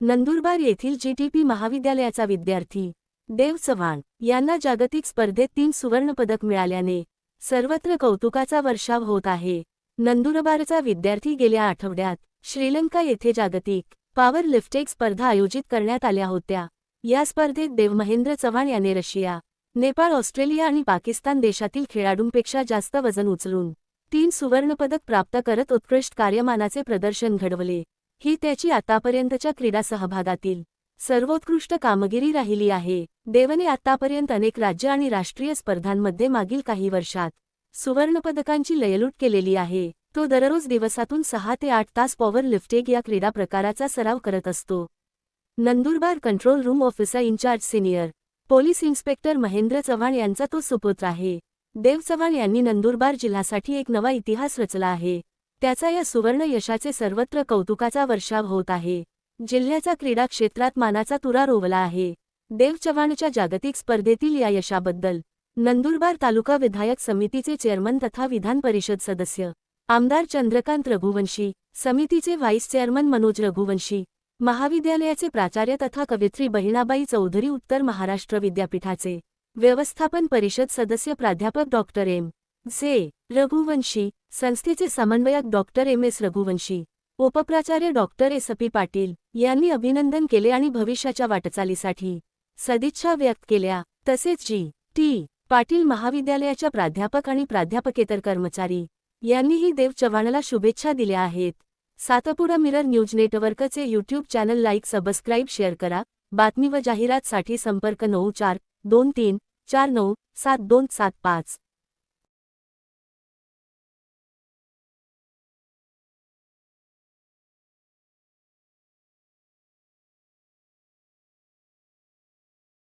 नंदुरबार येथील जीटीपी महाविद्यालयाचा विद्यार्थी देव चव्हाण यांना जागतिक स्पर्धेत तीन सुवर्णपदक मिळाल्याने सर्वत्र कौतुकाचा वर्षाव होत आहे. नंदुरबारचा विद्यार्थी गेल्या आठवड्यात श्रीलंका येथे जागतिक पॉवर लिफ्टेक स्पर्धा आयोजित करण्यात आल्या होत्या. या स्पर्धेत देव महेंद्र चव्हाण याने रशिया नेपाळ ऑस्ट्रेलिया आणि पाकिस्तान देशातील खेळाडूंपेक्षा जास्त वजन उचलून तीन सुवर्णपदक प्राप्त करत उत्कृष्ट कार्यमानाचे प्रदर्शन घडवले. ही त्याची आतापर्यंतच्या क्रीडा सहभागातील सर्वोत्कृष्ट कामगिरी राहिली आहे. देवने आतापर्यंत अनेक राज्य आणि राष्ट्रीय स्पर्धांमध्ये मागील काही वर्षात सुवर्णपदकांची लयलूट केलेली आहे. तो दररोज दिवसातून सहा ते आठ तास पॉवर लिफ्टेक या क्रीडा प्रकाराचा सराव करत असतो. Nandurbar control room officer incharge senior police inspector Mahendra Chavan यांचा तो सुपुत्र आहे. देव चव्हाण यांनी नंदुरबार जिल्ह्यासाठी एक नवा इतिहास रचला आहे. त्याचा या सुवर्ण यशाचे सर्वत्र कौतुकाचा वर्षाव होत आहे. जिल्ह्याचा क्रीडा क्षेत्रात मानाचा तुरा रोवला आहे. देव चव्हाणच्या जागतिक स्पर्धेतील या यशाबद्दल नंदुरबार तालुका विधायक समितीचे चेअरमन तथा विधान परिषद सदस्य आमदार चंद्रकांत रघुवंशी समितीचे व्हाईस चेअरमन मनोज रघुवंशी महाविद्यालयाचे प्राचार्य तथा कवित्री बहिणाबाई चौधरी उत्तर महाराष्ट्र विद्यापीठाचे व्यवस्थापन परिषद सदस्य प्राध्यापक डॉक्टर एम. जे. रघुवंशी संस्थेचे समन्वयक डॉक्टर एम. एस. रघुवंशी उपप्राचार्य डॉक्टर एस. पी. पाटील यांनी अभिनंदन केले आणि भविष्याच्या वाटचालीसाठी सदिच्छा व्यक्त केल्या. तसेच जी. टी. पाटील महाविद्यालयाच्या प्राध्यापक आणि प्राध्यापकेतर कर्मचारी यांनीही देव चव्हाणला शुभेच्छा दिल्या आहेत. सातपुडा मिरर न्यूज नेटवर्कचे YouTube channel like subscribe share करा. बातमी व जाहिरातसाठी संपर्क नऊ चार दोन तीन चार नऊ सात दोन सात पाच.